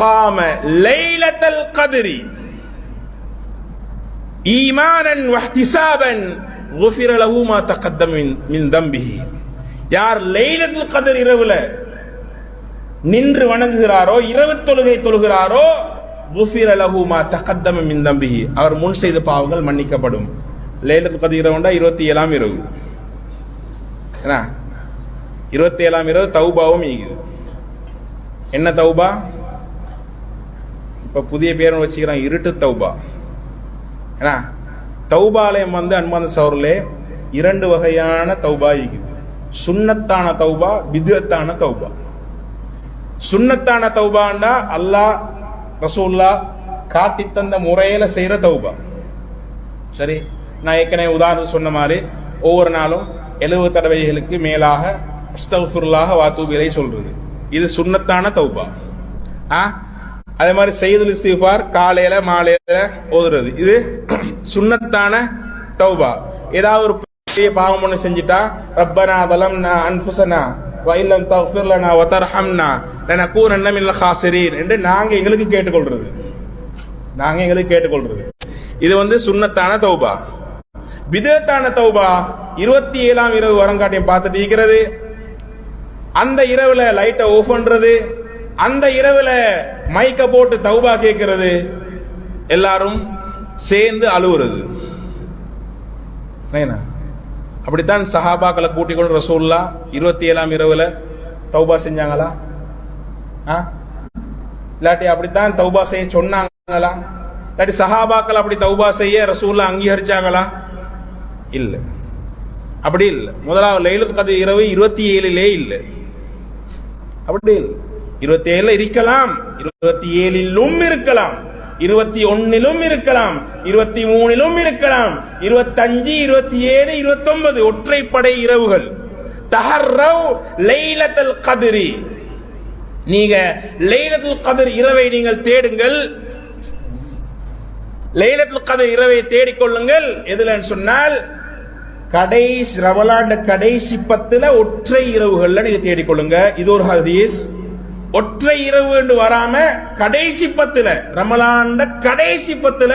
قام ليلة القدر إيمانا واحتسابا غفر له ما تقدم من من ذنبه யார் லைலத்துல் கதர் இரவுல நின்று வணங்குகிறாரோ இரவு தொழுகை தொழுகிறாரோ குஃபிர லஹு மா தகத்தம மின் தம்பிஹி அவர் முன் செய்த பாவங்கள் மன்னிக்கப்படும் லைலத்துல் கதர் இரவுண்டா இருபத்தி ஏழாம் இரவு என்ன இருபத்தி ஏழாம் இரவு தௌபாவும் ஈகுது என்ன தௌபா இப்போ புதிய பேர் வச்சுக்கிறான் இருட்டு தௌபா. ஏன்னா தௌபாலயம் வந்து அன்பான சவர்களே இரண்டு வகையான தௌபா இருக்குது. சுண்ணத்தான தௌபா பிதுவத்தான தௌபா. சுண்ணத்தான தௌபாண்டா அல்லாஹ் ரசூல்லா காட்டி தந்த முறையில செய்யற தௌபா. சரி நான் ஏற்கனவே உதாரணம் சொன்ன மாதிரி ஒவ்வொரு நாளும் எழுபது தடவைகளுக்கு மேலாக அஸ்தகுல்லாக வாத்தூபிலை சொல்றது. இது சுண்ணத்தான தௌபா. ஆ? அதே மாதிரி செய்துல் இஸ்திஃபார் காலையில மாலையில ஓதுறது. இது சுண்ணத்தான தௌபா. ஏதாவது ஒரு பெரிய பாவம் ஒண்ணு செஞ்சுட்டா ரப்பனா வலம்னா அன்புசனா வயலம் தஃபிர் ஒத்தர்ஹம்னா வ தர்ஹம்னா லனகூனன்ன மினல் காசிரீன் என்று நாங்க எங்களுக்கு கேட்டுக்கொள்றது. நாங்க எங்களுக்கு கேட்டுக்கொள்றது. இது வந்து சுண்ணத்தான தௌபா. விதத்தான தௌபா. இருபத்தி ஏழாம் இரவு வரங்காட்டியம் பார்த்துட்டு இருக்கிறது. அந்த இரவுல லைட்டை ஓஃப் பண்றது. அந்த இரவுல மைக்க போட்டு தௌபா கேட்கிறது எல்லாரும் சேர்ந்து அழுவுறது. அப்படித்தான் சஹாபாக்களை கூட்டிக் கொண்டு ரசூல்லா இருபத்தி ஏழாம் இரவுல தௌபா செஞ்சாங்களா? ஆ? இல்லாட்டி அப்படித்தான் தௌபா செய்ய சொன்னாங்களா? இல்லாட்டி சஹாபாக்கள் அப்படி தௌபா செய்ய ரசூல்லா அங்கீகரிச்சாங்களா? இல்லை. அப்படி இல்லை. முதலாவது லைலுல் கதை இரவு இருபத்தி ஏழிலே இல்லை. அப்படி இல்லை. இருபத்தி ஏழுல இருக்கலாம் இருபத்தி ஏழிலும் இருக்கலாம் இருபத்தி ஒன்னிலும் இருக்கலாம் இருபத்தி மூணிலும் இருக்கலாம் இருபத்தஞ்சு இருபத்தி ஏழு இருபத்தி ஒன்பது ஒற்றைப்படை இரவுகள். தஹர்ரவ் லைலத்தல் கதிரி. நீங்க லைலத்துல் கதிர் இரவை நீங்கள் தேடுங்கள். லைலத்துல் கதிர் இரவை தேடிக்கொள்ளுங்கள். எதுலன்னு சொன்னால் கடைசி ரவலாண்ட கடைசி பத்துல ஒற்றை இரவுகள்ல நீங்க தேடிக்கொள்ளுங்க. இது ஒரு ஹதீஸ். ஒற்றை இரவு என்று வராம கடைசி பத்துல ரமலாண்ட கடைசி பத்துல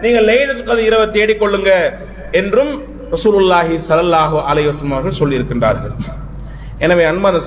நீங்க லைலத்துல் கதிர் இரவை தேடிக்கொள்ளுங்க என்றும் ரசூலுல்லாஹி சலல்லாஹோ அலைஹி சொல்லியிருக்கின்றார்கள் அவர்கள் எனவே அன்பான